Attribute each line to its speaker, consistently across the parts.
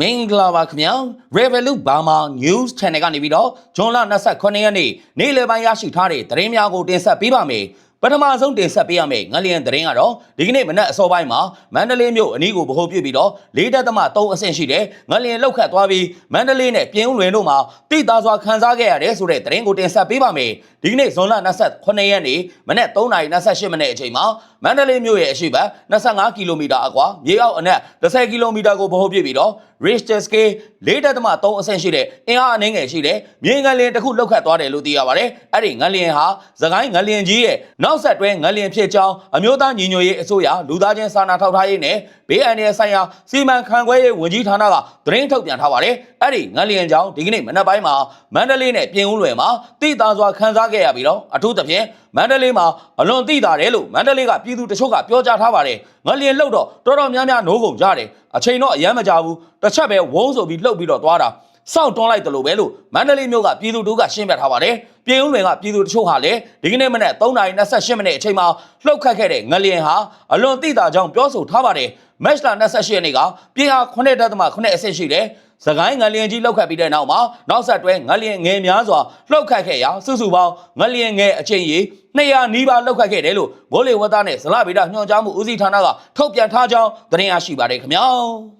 Speaker 1: မင်္ဂလာပါခင်ဗျာ Revolut Burma News Channel ကနေပြီးတော့ဇွန်လ29ရက်နေ့နေ့လယ်ပိုင်းရရှိထားတဲ့သတင်းများကိုတင်ဆက်ပေးပါမယ် ပထမဆုံးတင်ဆက်ပေးရမယ့်ငလျင်သတင်းကတော့ဒီကနေ့မနက်အစောပိုင်းမှာမန္တလေးမြို့အနီးကိုဗဟိုပြုပြီးတော့၄တက်သမ3အဆင့်ရှိတဲ့ငလျင်လောက်ခတ်သွားပြီးမန္တလေးနဲ့ပြင်းဦးလွင်တို့မှာတိသားစွာခန်းစားခဲ့ရတယ်ဆိုတဲ့သတင်းကိုတင်ဆက်ပေးပါမယ်ဒီကနေ့ဇွန်လ29ရက်နေ့မနက်3:28မိနစ်အချိန်မှာမန္တလေးမြို့ရဲ့အရှိတ်25ကီလိုမီတာအကွာမြေအောက်အနက်10ကီလိုမီတာကိုဗဟိုပြုပြီးတော့ Richter scale 4.3အဆင့်ရှိတဲ့အင်အားအနည်းငယ်ရှိတဲ့မြေငလျင်တစ်ခုလောက်ခတ်သွားတယ်လို့သိရပါတယ်။အဲ့ဒီငလျင်ဟာသခိုင်းငလျင်ကြီးရဲ့နောက်ဆက်တွဲငလျင်ဖြစ်ကြောင်းအမျိုးသားညီညွတ်ရေးအစိုးရလူသားချင်းစာနာထောက်ထားရေးနဲ့ဘေးအန္တရာယ်ဆိုင်ရာစီမံခန့်ခွဲရေးဝန်ကြီးဌာနကသတင်းထုတ်ပြန်ထားပါတယ်။အဲ့ဒီငလျင်ကြောင့်ဒီကနေ့မနက်ပိုင်းမှာမန္တလေးနဲ့ပြင်ဦးလွယ်မှာတိသားစွာခန်းစားခဲ့ရပြီးတော့အထူးသဖြင့်မန္တလေးမှာအလွန်တိတာတယ်လို့မန္တလေးကပြည်သူတချို့ကပြောကြားထားပါတယ်။ငလျင်လှုပ်တော့တော်တော်များများနိုးကုန်ကြတယ်။အချိန်တော့အယမ်းမကြဘူး။တစ်ချက်ပဲဝုန်းဆိုပြီးလှုပ်ပြီးတော့သွားတာ။ စောင့်တွန်းလိုက်တယ်လို့ပဲလို့မန္တလေးမြို့ကပြည်သူတို့ကရှင်းပြထားပါတယ်။ပြည်ဦးလွင်ကပြည်သူတချို့ဟာလည်းဒီကနေ့မနက်3:28မိနစ်အချိန်မှာလှုပ်ခတ်ခဲ့တဲ့ငလျင်ဟာအလွန်တိတာကြောင့်ပြောဆိုထားပါတယ်။မက်လ28ရက်နေ့ကပြည်ဟာ9.9အဆင့်ရှိတယ်။စကိုင်းငလျင်ကြီးလှုပ်ခတ်ပြီးတဲ့နောက်မှာနောက်ဆက်တွဲငလျင်ငယ်များစွာလှုပ်ခတ်ခဲ့ရာစုစုပေါင်းငလျင်ငယ်အချိန်ကြီး200နီးပါးလှုပ်ခတ်ခဲ့တယ်လို့မိုးလေဝသနဲ့ဇလဗေဒညွှန်ကြားမှုဦးစီးဌာနကထုတ်ပြန်ထားကြောင်းသတင်းရရှိပါတယ်ခင်ဗျာ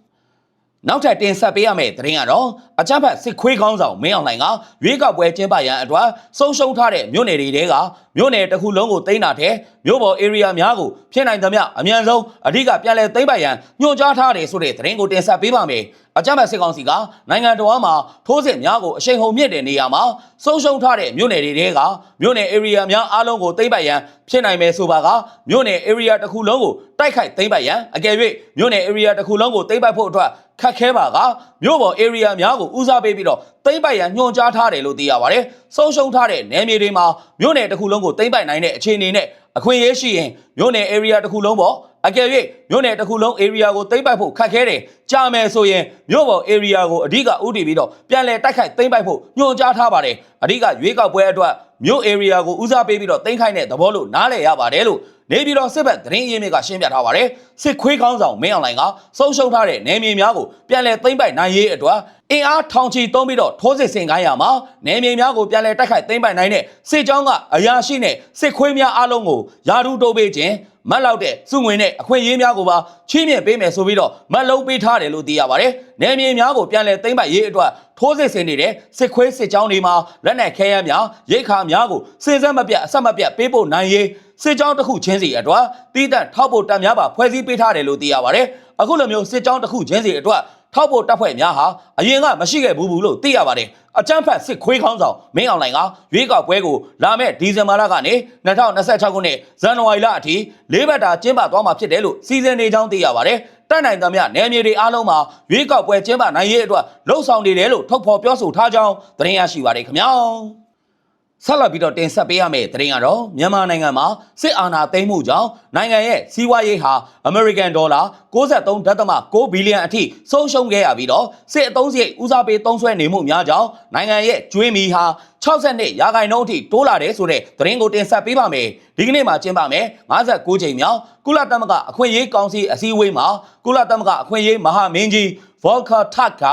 Speaker 1: နောက်ထပ်တင်ဆက်ပေးရမယ့်သတင်းကတော့အကြမ်းဖက်စစ်ခွေးကောင်းဆောင်မင်းအောင်လှိုင်ကရွေးကောက်ပွဲကျင်းပရန်အတွက်ဆုံးရှုံးထားတဲ့မြို့နယ်တွေတဲကမြို့နယ်တစ်ခုလုံးကိုသိမ်းတာတဲ့မြို့ပေါ် area များကိုဖြစ်နိုင်သမျှအမြန်ဆုံးအဓိကပြန်လည်သိမ်းပိုက်ရန်ညွှန်ကြားထားတယ်ဆိုတဲ့သတင်းကိုတင်ဆက်ပေးပါမယ် အကြမ်းဖက်စစ်ကောင်စီကနိုင်ငံတော်မှာထိုးစစ်များကိုအရှိန်ဟုန်မြင့်တဲ့နေရာမှာဆုံးရှုံးထားတဲ့မြို့နယ်တွေတဲကမြို့နယ် area များအားလုံးကိုသိမ်းပိုက်ရန်ဖြစ်နိုင်မယ်ဆိုပါကမြို့နယ် area တစ်ခုလုံးကိုတိုက်ခိုက်သိမ်းပိုက်ရန်အကယ်၍မြို့နယ် area တစ်ခုလုံးကိုသိမ်းပိုက်ဖို့အတွက်ခက်ခဲပါကမြို့ပေါ် area များကိုဦးစားပေးပြီးတော့သိမ်းပိုက်ရန်ညွှန်ကြားထားတယ်လို့သိရပါတယ်။ဆုံးရှုံးထားတဲ့နယ်မြေတွေမှာမြို့နယ်တစ်ခုလုံးကိုသိမ်းပိုက်နိုင်တဲ့အခြေအနေနဲ့အခွင့်အရေးရှိရင်မြို့နယ် area တစ်ခုလုံးပေါ့အကယ်၍မြို့နယ်တစ်ခုလုံး area ကိုသိမ်းပိုက်ဖို့ခက်ခဲတယ်ကြာမယ်ဆိုရင်မြို့ပေါ် area ကိုအဓိကဥတည်ပြီးတော့ပြန်လည်တိုက်ခိုက်သိမ်းပိုက်ဖို့ညွှန်ကြားထားပါတယ်။အဓိကရွေးကောက်ပွဲအတွက်မြို့ area ကိုဦးစားပေးပြီးတော့သိမ်းခိုင်းတဲ့သဘောလို့နားလည်ရပါတယ်လို့နေပြည်တော်စစ်ဘက်သတင်းရင်းမြစ်ကရှင်းပြထားပါတယ်စစ်ခွေးကောင်းဆောင်မင်းအောင်လှိုင်ကဆုံးရှုံးထားတဲ့နယ်မြေများကိုပြန်လည်သိမ်းပိုက်နိုင်ရေးအတွက်အင်အားထောင်ချီသုံးပြီးတော့ထိုးစစ်ဆင်ခိုင်းရမှာနယ်မြေများကိုပြန်လည်တိုက်ခိုက်သိမ်းပိုက်နိုင်တဲ့စစ်ကြောင်းကအရာရှိနဲ့စစ်ခွေးများအားလုံးကိုယာဒူတိုးပေးခြင်း မတ်လောက်တဲ့စုငွေနဲ့အခွင့်အရေးများကိုပါချီးမြှင့်ပေးမယ်ဆိုပြီးတော့မတ်လုံးပေးထားတယ်လို့သိရပါတယ်။နယ်မြေများကိုပြန်လည်သိမ်းပိုက်ရေးအတွက်ထိုးစစ်ဆင်နေတဲ့စစ်ခွေးစစ်ကြောင်းတွေမှာလက်နက်ခဲယမ်းများရိတ်ခါများကိုစဉ်ဆက်မပြတ်အဆက်မပြတ်ပေးဖို့နိုင်ရေးစစ်ကြောင်းတစ်ခုချင်းစီအတွက်တီးတန့်ထောက်ဖို့တပ်များပါဖွဲ့စည်းပေးထားတယ်လို့သိရပါတယ်။အခုလိုမျိုးစစ်ကြောင်းတစ်ခုချင်းစီအတွက် ထောက်ဖို့တပ်ဖွဲ့များဟာအရင်ကမရှိခဲ့ဘူးဘူးလို့သိရပါတယ်။အကြမ်းဖက်စစ်ခွေးခေါင်းဆောင်မင်းအောင်လှိုင်ကရွေးကောက်ပွဲကိုလာမယ့်ဒီဇင်ဘာလကနေ2026ခုနှစ်ဇန်နဝါရီလအထိလေးဘက်တာကျင်းပသွားမှာဖြစ်တယ်လို့စီစဉ်နေကြောင်းသိရပါတယ်။တက်နိုင်သမျှနယ်မြေတွေအားလုံးမှာရွေးကောက်ပွဲကျင်းပနိုင်ရေးအတွက်လှုံ့ဆော်နေတယ်လို့ထုတ်ဖော်ပြောဆိုထားကြောင်းသတင်းရရှိပါတယ်ခင်ဗျာ။ ဆက်လက်ပြီးတော့တင်ဆက်ပေးရမယ့်သတင်းကတော့မြန်မာနိုင်ငံမှာစစ်အာဏာသိမ်းမှုကြောင့်နိုင်ငံရဲ့စီးပွားရေးဟာအမေရိကန်ဒေါ်လာ63.6ဘီလီယံအထိဆုံးရှုံးခဲ့ရပြီးတော့စစ်အုံးစရိတ်ဦးစားပေးသုံးစွဲနေမှုများကြောင့်နိုင်ငံရဲ့ကျွေးမီဟာ62ရာခိုင်နှုန်းအထိတိုးလာတယ်ဆိုတဲ့သတင်းကိုတင်ဆက်ပေးပါမယ်ဒီကနေ့မှာကျင်းပမယ်59ချိန်မြောက်ကုလသမဂ္ဂအခွင့်အရေးကောင်စီအစည်းအဝေးမှာကုလသမဂ္ဂအခွင့်အရေးမဟာမင်းကြီး Volker Turk က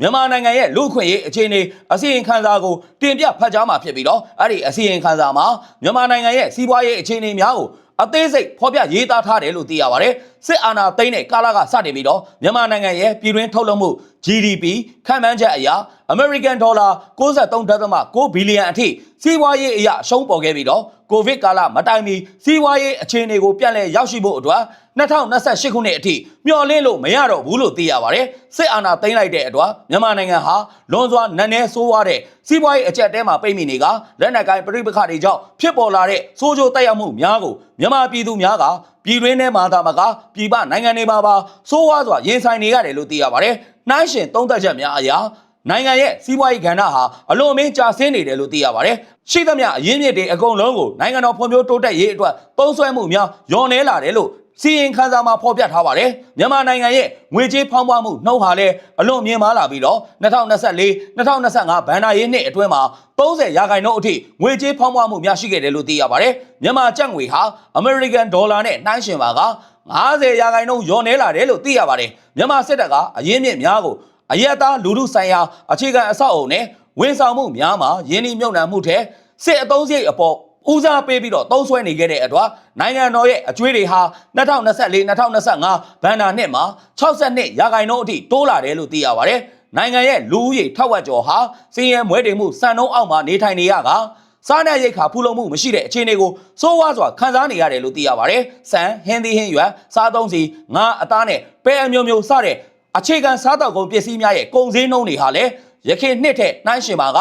Speaker 1: မြန်မာနိုင်ငံရဲ့လူ့အခွင့်အရေးအခြေအနေအစီရင်ခံစာကိုတင်ပြဖတ်ကြားမှာဖြစ်ပြီးတော့အဲ့ဒီအစီရင်ခံစာမှာမြန်မာနိုင်ငံရဲ့စီးပွားရေးအခြေအနေများကိုအသေးစိတ်ဖော်ပြရေးသားထားတယ်လို့သိရပါတယ် စစ်အာဏာသိမ်းတဲ့ကာလကစတင်ပြီးတော့မြန်မာနိုင်ငံရဲ့ပြည်တွင်းထုတ်လုပ်မှု GDP ခန့်မှန်းချက်အရ American Dollar 63.6ဘီလီယံအထိစီးပွားရေးအရာရှုံးပေါ်ခဲ့ပြီးတော့ကိုဗစ်ကာလမတိုင်မီစီးပွားရေးအခြေအနေကိုပြန်လည်ရောက်ရှိဖို့အတွက်2028ခုနှစ်အထိမျှော်လင့်လို့မရတော့ဘူးလို့သိရပါတယ်စစ်အာဏာသိမ်းလိုက်တဲ့အတွက်မြန်မာနိုင်ငံဟာလွန်စွာနက်နဲဆိုးဝါးတဲ့စီးပွားရေးအကျက်တဲမှာပိတ်မိနေကလက်နက်ကိုင်ပြိပခါတွေကြောင့်ဖြစ်ပေါ်လာတဲ့စိုးကြိုတက်ရောက်မှုများကိုမြန်မာပြည်သူများက ပြည်တွင်းထဲမှာသာမကပြည်ပနိုင်ငံတွေမှာပါစိုးဝါးစွာရင်ဆိုင်နေရတယ်လို့သိရပါတယ်။နှိုင်းရှင်သုံးသက်ချက်များအရာနိုင်ငံရဲ့စီးပွားရေးကဏ္ဍဟာအလွန်အမင်းကျဆင်းနေတယ်လို့သိရပါတယ်။ရှိသမျှအရင်းမြစ်တွေအကုန်လုံးကိုနိုင်ငံတော်ဖွံ့ဖြိုးတိုးတက်ရေးအတွက်သုံးစွဲမှုများညော်နေလာတယ်လို့ စီရင်ခန်းစာမှာဖော်ပြထားပါတယ်။မြန်မာနိုင်ငံရဲ့ငွေကြေးဖောင်းပွားမှုနှုန်းဟာလည်းအလွန်မြင့်မားလာပြီးတော့2024 2025ဘဏ္ဍာရေးနှစ်အတွင်းမှာ30ရာခိုင်နှုန်းအထိငွေကြေးဖောင်းပွားမှုများရှိခဲ့တယ်လို့သိရပါတယ်။မြန်မာကျပ်ငွေဟာ American Dollar နဲ့နှိုင်းယှဉ်ပါက90ရာခိုင်နှုန်းညော်နေလာတယ်လို့သိရပါတယ်။မြန်မာစစ်တပ်ကအရင်းမြစ်များကိုအယက်သားလူမှုဆိုင်ရာအခြေခံအဆောက်အုံနဲ့ဝန်ဆောင်မှုများမှာယင်းဒီမြုံနှံမှုထဲစစ်အုံးစရိတ်အပေါ် ဦးစားပေးပြီးတော့သုံးဆွဲနေခဲ့တဲ့အတွက်နိုင်ငံတော်ရဲ့အကျွေးတွေဟာ2024 2025ဘဏ္ဍာနှစ်မှာ62ရာခိုင်နှုန်းအထိတိုးလာတယ်လို့သိရပါတယ်။နိုင်ငံရဲ့လူဦးရေထောက်ဝက်ကျော်ဟာစည်ရဲမွဲတေမှုစံနှုန်းအောက်မှာနေထိုင်နေရကစားနပ်ရိက္ခာဖူလုံမှုမရှိတဲ့အခြေအနေကိုစိုးဝါးစွာခံစားနေရတယ်လို့သိရပါတယ်။စံဟင်းသီးဟင်းရွက်စားသုံးစီငါအသားနဲ့ပဲအမျိုးမျိုးစတဲ့အခြေခံစားတောက်ကုန်ပစ္စည်းများရဲ့ကုန်စည်နှုန်းတွေဟာလည်းရခိုင်နှစ်ထက်နှိုင်းယှဉ်ပါက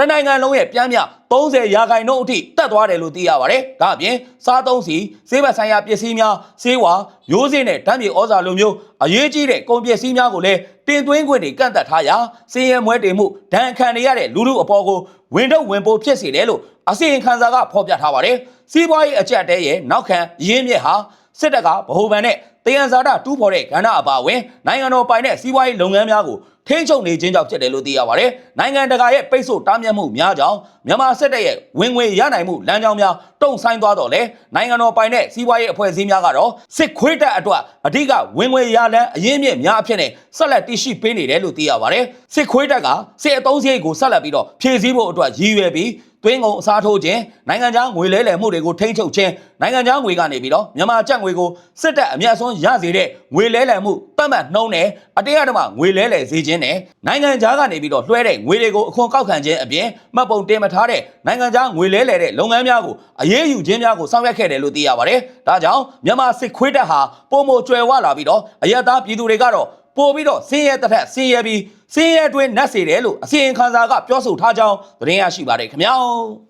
Speaker 1: တနိုင်ငံလုံးရဲ့ပြန်မြ30ရာခိုင်နှုန်းအထိတက်သွားတယ်လို့သိရပါတယ်။ဒါအပြင်စားသုံးစီဈေးဘက်ဆိုင်ရာပစ္စည်းများဈေးဝါမျိုးစေ့နဲ့ဓာတ်မြေဩဇာလိုမျိုးအရေးကြီးတဲ့ကုန်ပစ္စည်းများကိုလည်းတင်သွင်းခွင့်တွေကန့်သက်ထားရာစီးရဲမွဲတင်မှုဒဏ်ခံနေရတဲ့လူလူအပေါ်ကိုဝင်တော့ဝင်ပိုးဖြစ်စေတယ်လို့အစီရင်ခံစာကဖော်ပြထားပါတယ်။စီးပွားရေးအကြက်တဲရဲ့နောက်ခံရင်းမြစ်ဟာစစ်တပ်ကဗဟိုဘဏ်နဲ့တယံဇာတာတူးဖော်တဲ့ကဏ္ဍအပါအဝင်နိုင်ငံတော်ပိုင်တဲ့စီးပွားရေးလုပ်ငန်းများကို ထိန်းချုပ်နေခြင်းကြောင့်ဖြစ်တယ်လို့သိရပါတယ်။နိုင်ငံတကာရဲ့ပိတ်ဆို့တားမြစ်မှုများကြောင့်မြန်မာစစ်တပ်ရဲ့ဝင်ငွေရနိုင်မှုလမ်းကြောင်းများတုံ့ဆိုင်းသွားတော့လေနိုင်ငံတော်ပိုင်တဲ့စီးပွားရေးအဖွဲ့အစည်းများကတော့စစ်ခွေးတပ်အတွက်အဓိကဝင်ငွေရလန်းအရင်းမြစ်များအဖြစ်နဲ့ဆက်လက်တည်ရှိပေးနေတယ်လို့သိရပါတယ်။စစ်ခွေးတပ်ကစစ်အုံးစရိတ်ကိုဆက်လက်ပြီးတော့ဖြည့်ဆည်းဖို့အတွက်ရည်ရွယ်ပြီး တွင်းကုန်အစားထိုးခြင်းနိုင်ငံခြားငွေလဲလှယ်မှုတွေကိုထိန်းချုပ်ခြင်းနိုင်ငံခြားငွေကနေပြီးတော့မြန်မာကျပ်ငွေကိုစစ်တပ်အမျက်ဆုံးရစေတဲ့ငွေလဲလှယ်မှုတတ်မှတ်နှုံးနဲ့အတရားဓမ္မငွေလဲလှယ်စေခြင်းနဲ့နိုင်ငံခြားကနေပြီးတော့လွှဲတဲ့ငွေတွေကိုအခွန်ကောက်ခံခြင်းအပြင်မှတ်ပုံတင်မထားတဲ့နိုင်ငံခြားငွေလဲလှယ်တဲ့လုပ်ငန်းများကိုအရေးယူခြင်းများကိုဆောင်ရွက်ခဲ့တယ်လို့သိရပါတယ်။ဒါကြောင့်မြန်မာစစ်ခွေးတပ်ဟာပုံမကျွယ်ဝလာပြီးတော့အယက်သားပြည်သူတွေကတော့ပို့ပြီးတော့စင်းရဲတစ်ထက်စင်းရဲပြီး စင်းရဲတွင်နှက်စေတယ်လို့အစီရင်ခံစာကပြောဆိုထားကြောင်းသတင်းရရှိပါတယ်ခင်ဗျာ။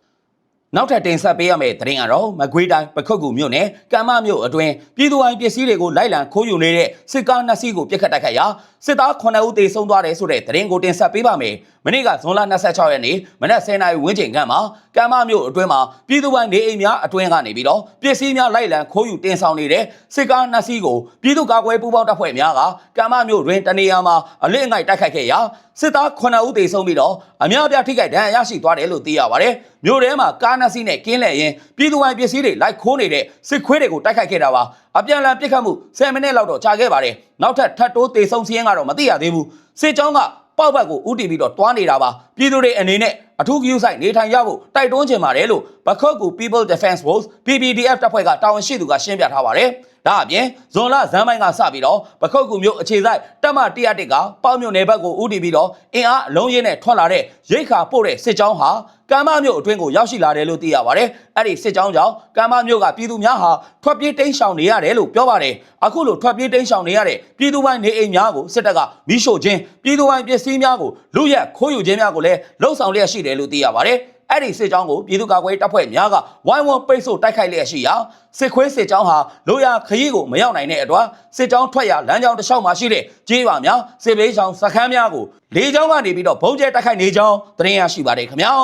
Speaker 1: နောက်ထပ်တင်ဆက်ပေးရမယ့်သတင်းကတော့မကွေးတိုင်းပခုတ်ကူမြို့နယ်ကမ်းမမြို့အတွင်းပြည်သူ့အိမ်ပစ္စည်းတွေကိုလိုက်လံခိုးယူနေတဲ့စစ်ကားနှစ်စီးကိုပြစ်ခတ်တိုက်ခိုက်ရာစစ်သား9ဦးသေဆုံးသွားတယ်ဆိုတဲ့သတင်းကိုတင်ဆက်ပေးပါမယ်။မနေ့ကဇွန်လ26ရက်နေ့မနက်10:00နာရီဝန်းကျင်ခန့်မှာကမ်းမမြို့အတွင်းမှာပြည်သူ့ပိုင်နေအိမ်များအတွင်းကနေပြီးတော့ပစ္စည်းများလိုက်လံခိုးယူတင်ဆောင်နေတဲ့စစ်ကားနှစ်စီးကိုပြည်သူ့ကာကွယ်ပူးပေါင်းတပ်ဖွဲ့များကကမ်းမမြို့တွင်တနေရာမှာအလစ်အငိုက်တိုက်ခိုက်ခဲ့ရာ စစ်သား9ဦးသေဆုံးပြီးတော့အများအပြားထိခိုက်ဒဏ်ရာရရှိသွားတယ်လို့သိရပါတယ်။မြို့ထဲမှာကားနှစ်စီးနဲ့ကင်းလှည့်ရင်ပြည်သူ့ပိုင်ပစ္စည်းတွေလိုက်ခိုးနေတဲ့စစ်ခွေးတွေကိုတိုက်ခိုက်ခဲ့တာပါ။အပြန်အလှန်ပစ်ခတ်မှု10မိနစ်လောက်တော့ကြာခဲ့ပါတယ်။နောက်ထပ်ထပ်တိုးသေဆုံးစည်းရင်းကတော့မသိရသေးဘူး။စစ်ကြောင်းကပေါက်ဘက်ကိုဥတီပြီးတော့တွားနေတာပါပြည်သူတွေအနေနဲ့အထူးဂရုစိုက်နေထိုင်ရဖို့တိုက်တွန်းချင်ပါတယ်လို့ပခုတ်ကူ People Defense Force PPDF တပ်ဖွဲ့ကတာဝန်ရှိသူကရှင်းပြထားပါတယ် ဒါအပြင်ဇွန်လဇန်ပိုင်းကစပြီးတော့ပခုတ်ကူမျိုးအခြေစိုက်တပ်မ101ကပေါမြို့နယ်ဘက်ကိုဥတီပြီးတော့အင်အားအလုံးရင်းနဲ့ထွက်လာတဲ့ရိတ်ခါပို့တဲ့စစ်ကြောင်းဟာကမ်းမမြို့အတွင်းကိုရောက်ရှိလာတယ်လို့သိရပါတယ်။အဲ့ဒီစစ်ကြောင်းကြောင့်ကမ်းမမြို့ကပြည်သူများဟာထွက်ပြေးတိမ်းရှောင်နေရတယ်လို့ပြောပါတယ်။အခုလိုထွက်ပြေးတိမ်းရှောင်နေရတဲ့ပြည်သူပိုင်းနေအိမ်များကိုစစ်တပ်ကမိရှို့ခြင်းပြည်သူပိုင်းပစ္စည်းများကိုလူရက်ခိုးယူခြင်းများကိုလည်းလှုံ့ဆော်လျက်ရှိတယ်လို့သိရပါတယ်။ အဲ့ဒီစစ်ကြောင်းကိုပြည်သူ့ကာကွယ်တပ်ဖွဲ့များကဝိုင်းဝန်းပိတ်ဆို့တိုက်ခိုက်လျက်ရှိရာစစ်ခွေးစစ်ကြောင်းဟာလိုရာခရီးကိုမရောက်နိုင်တဲ့အတွက်စစ်ကြောင်းထွက်ရလမ်းကြောင်းတစ်လျှောက်မှာရှိတဲ့ကြေးရွာများစစ်ဘေးရှောင်စခန်းများကိုလေကြောင်းကနေပြီးတော့ဘုံကျဲတိုက်ခိုက်နေကြောင်းသတင်းရရှိပါတယ်ခင်ဗျာ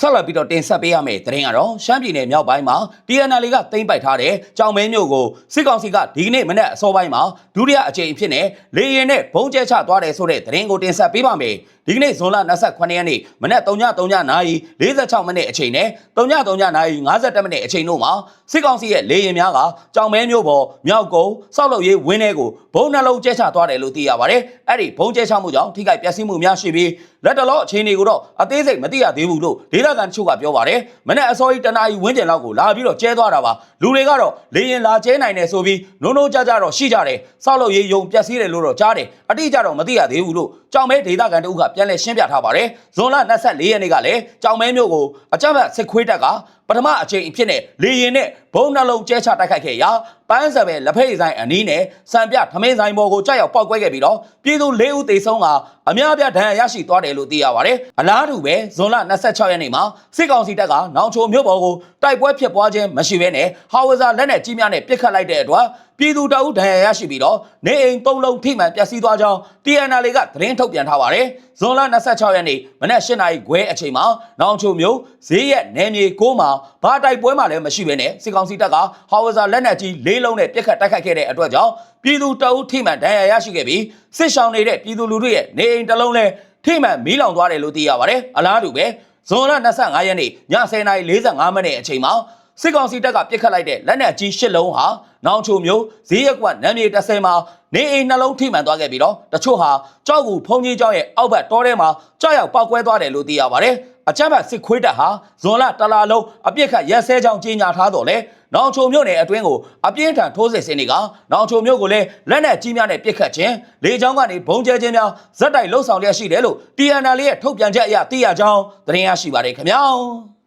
Speaker 1: ဆက်လက်ပြီးတော့တင်ဆက်ပေးရမယ့်သတင်းကတော့ရှမ်းပြည်နယ်မြောက်ပိုင်းမှာ TNL ကတင်ပိုက်ထားတဲ့ကြောင်မဲမြို့ကိုစစ်ကောင်စီကဒီကနေ့မနက်အစောပိုင်းမှာဒုတိယအကြိမ်အဖြစ်နဲ့လေရင်နဲ့ဘုံကျဲချသွားတယ်ဆိုတဲ့သတင်းကိုတင်ဆက်ပေးပါမယ် ဒီကနေ့ဇွန်လ28ရက်နေ့မနက်3:03နာရီ46မိနစ်အချိန်နဲ့3:03နာရီ52မိနစ်အချိန်တို့မှာစစ်ကောင်စီရဲ့လေရင်များကကြောင်မဲမြို့ပေါ်မြောက်ကုန်းစောက်လုပ်ရေးဝင်းထဲကိုဘုံနှလုံးကျဲချသွားတယ်လို့သိရပါတယ်အဲ့ဒီဘုံကျဲချမှုကြောင့်ထိခိုက်ပျက်စီးမှုများရှိပြီးလက်တလောအခြေအနေကိုတော့အသေးစိတ်မသိရသေးဘူးလို့ဒေသခံတချို့ကပြောပါတယ်မနက်အစောကြီးတနာရီဝန်းကျင်လောက်ကိုလာပြီးတော့ကျဲသွားတာပါလူတွေကတော့လေရင်လာကျဲနိုင်တယ်ဆိုပြီးနိုးနိုးကြကြတော့ရှိကြတယ်စောက်လုပ်ရေးယုံပျက်စီးတယ်လို့တော့ကြားတယ်အတိအကျတော့မသိရသေးဘူးလို့ကြောင်မဲဒေသခံတို့ကပြန်လဲရှင်းပြထားပါတယ်ဇွန်လ24ရက်နေ့ကလည်းကြောင်မဲမြို့ကိုအကြမ်းဖက်စစ်ခွေးတပ်က ပထမအကြိမ်အဖြစ်နဲ့လေရင်နဲ့ဘုံနှလုံးကျဲချတိုက်ခိုက်ခဲ့ရာပန်းစပယ်လက်ဖက်ရည်ဆိုင်အနီးနဲ့စံပြထမင်းဆိုင်ပေါ်ကိုကြောက်ရောက်ပောက်ကွဲခဲ့ပြီးတော့ပြည်သူ၄ဦးသေဆုံးကအများအပြားဒဏ်ရာရရှိသွားတယ်လို့သိရပါတယ်။အလားတူပဲဇွန်လ26ရက်နေ့မှာစစ်ကောင်စီတပ်ကနောင်ချိုမြို့ပေါ်ကိုတိုက်ပွဲဖြစ်ပွားခြင်းမရှိဘဲနဲ့ဟာဝဇာလက်နက်ကြီးများနဲ့ပစ်ခတ်လိုက်တဲ့အတွက်ပြည်သူတအုပ်ဒဏ်ရာရရှိပြီးတော့နေအိမ်သုံးလုံးထိမှန်ပျက်စီးသွားကြောင်း TNL ကသတင်းထုတ်ပြန်ထားပါတယ်။ဇွန်လ26ရက်နေ့မနက်၈နာရီခွဲအချိန်မှာနောင်ချိုမြို့ဈေးရက်နယ်မြေကိုမှာဘာတိုက်ပွဲမှလည်းမရှိဘဲနဲ့စစ်ကောင်စီတပ်ကဟာဝဇာလက်နက်ကြီးလေးလုံးနဲ့ပစ်ခတ်တိုက်ခိုက်ခဲ့တဲ့အတွက်ကြောင့်ပြည်သူတအုပ်ထိမှန်ဒဏ်ရာရရှိခဲ့ပြီးစစ်ရှောင်နေတဲ့ပြည်သူလူထုရဲ့နေအိမ်တစ်လုံးလည်းထိမှန်မီးလောင်သွားတယ်လို့သိရပါတယ်။အလားတူပဲဇွန်လ25ရက်နေ့ည10:45မိနစ်အချိန်မှာ စစ်ကောင်စီတပ်ကပစ်ခတ်လိုက်တဲ့လက်နက်ကြီး၈လုံးဟာနောင်ချိုမျိုးဈေးရက်ကွက်နမ်းမြေ30မှာနေအိမ်နှလုံးထိမှန်သွားခဲ့ပြီးတော့တချို့ဟာကြောက်ကူဖုန်ကြီးကျောင်းရဲ့အောက်ဘက်တောထဲမှာကြောက်ရောက်ပောက်ကွဲသွားတယ်လို့သိရပါတယ်အကြမ်းဖက်စစ်ခွေးတပ်ဟာဇွန်လတလာလုံးအပြစ်ခတ်ရက်စဲကြောင်းကြီးညာထားတော့လေနောင်ချိုမြို့နယ်အတွင်းကိုအပြင်းထန်ထိုးစစ်ဆင်နေကနောင်ချိုမြို့ကိုလည်းလက်နက်ကြီးများနဲ့ပစ်ခတ်ခြင်းလေကြောင်းကနေဘုံကျဲခြင်းများဇက်တိုက်လှုပ်ဆောင်လျက်ရှိတယ်လို့ TNL ရဲ့ထုတ်ပြန်ချက်အရသိရကြောင်းသတင်းရရှိပါတယ်ခင်ဗျာ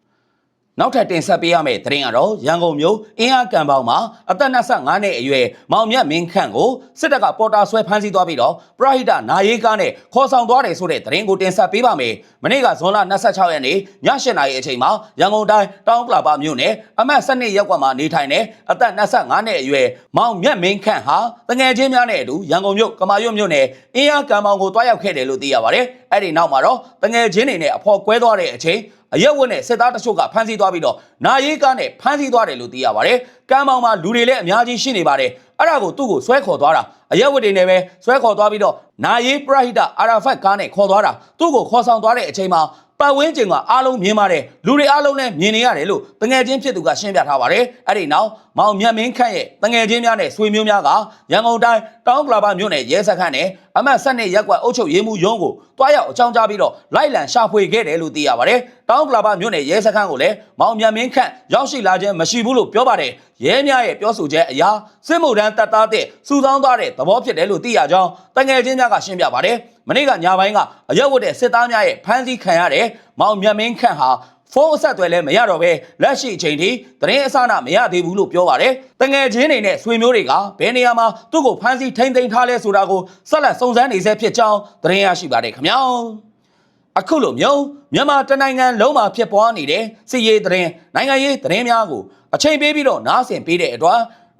Speaker 1: နောက်ထပ်တင်ဆက်ပေးရမယ့်သတင်းကတော့ရန်ကုန်မြို့အင်းအားကံပေါင်မှာအသက်25နှစ်အရွယ်မောင်မြတ်မင်းခန့်ကိုစစ်တပ်ကပေါ်တာဆွဲဖမ်းဆီးသွားပြီးတော့ပရဟိတနာရေးကားနဲ့ခေါ်ဆောင်သွားတယ်ဆိုတဲ့သတင်းကိုတင်ဆက်ပေးပါမယ်။မနေ့ကဇွန်လ26ရက်နေ့ည8:00နာရီအချိန်မှာရန်ကုန်တိုင်းတောင်ပလာပါမြို့နယ်အမှတ်12ရပ်ကွက်မှာနေထိုင်တဲ့အသက်25နှစ်အရွယ်မောင်မြတ်မင်းခန့်ဟာတငယ်ချင်းများနဲ့အတူရန်ကုန်မြို့ကမာရွတ်မြို့နယ်အင်းအားကံပေါင်ကိုတွားရောက်ခဲ့တယ်လို့သိရပါတယ်။အဲ့ဒီနောက်မှာတော့တငယ်ချင်းတွေနဲ့အဖော်ကွဲသွားတဲ့အချိန် အရက်ဝတ်နဲ့စစ်သားတချို့ကဖမ်းဆီးသွားပြီးတော့နာရေးကားနဲ့ဖမ်းဆီးသွားတယ်လို့သိရပါတယ်။ကမ်းပေါင်မှာလူတွေလည်းအများကြီးရှိနေပါတယ်။အဲ့ဒါကိုသူ့ကိုဆွဲခေါ်သွားတာအရက်ဝတ်တွေနဲ့ပဲဆွဲခေါ်သွားပြီးတော့နာရေးပရဟိတအာရာဖတ်ကားနဲ့ခေါ်သွားတာသူ့ကိုခေါ်ဆောင်သွားတဲ့အချိန်မှာပတ်ဝန်းကျင်ကအားလုံးမြင်ပါတယ်လူတွေအားလုံးလည်းမြင်နေရတယ်လို့တငယ်ချင်းဖြစ်သူကရှင်းပြထားပါတယ်အဲ့ဒီနောက်မောင်မြတ်မင်းခန့်ရဲ့တငယ်ချင်းများနဲ့ဆွေမျိုးများကရန်ကုန်တိုင်းတောင်ကလာပါမြို့နယ်ရဲစခန်းနဲ့အမတ်ဆက်နဲ့ရက်ကွက်အုပ်ချုပ်ရေးမှူးရုံးကိုတွားရောက်အကြောင်းကြားပြီးတော့လိုက်လံရှာဖွေခဲ့တယ်လို့သိရပါတယ်တောင်ကလာပါမြို့နယ်ရဲစခန်းကိုလည်းမောင်မြတ်မင်းခန့်ရောက်ရှိလာခြင်းမရှိဘူးလို့ပြောပါတယ်ရဲများရဲ့ပြောဆိုချက်အရာစစ်မှုထမ်းတပ်သားတဲ့စူဆောင်းသွားတဲ့သဘောဖြစ်တယ်လို့သိရကြောင်းတငယ်ချင်းများကရှင်းပြပါတယ်မနေ့ကညပိုင်းကအရက်ဝတ်တဲ့စစ်သားများရဲ့ဖမ်းဆီးခံရတဲ့မောင်မြတ်မင်းခန့်ဟာ ဖုန်းအဆက်အသွယ်လည်းမရတော့ပဲလက်ရှိအချိန်ထိသတင်းအစအနမရသေးဘူးလို့ပြောပါတယ်။တငယ်ချင်းတွေနဲ့ဆွေမျိုးတွေကဘယ်နေရာမှာသူ့ကိုဖမ်းဆီးထိန်းသိမ်းထားလဲဆိုတာကိုဆက်လက်စုံစမ်းနေဆဲဖြစ်ကြောင်းသတင်းရရှိပါတယ်ခင်ဗျာ။အခုလိုမျိုးမြန်မာတနိုင်ငံလုံးမှာဖြစ်ပွားနေတဲ့စစ်ရေးသတင်းနိုင်ငံရေးသတင်းများကိုအချိန်ပေးပြီးတော့နားဆင်ပေးတဲ့အတွက်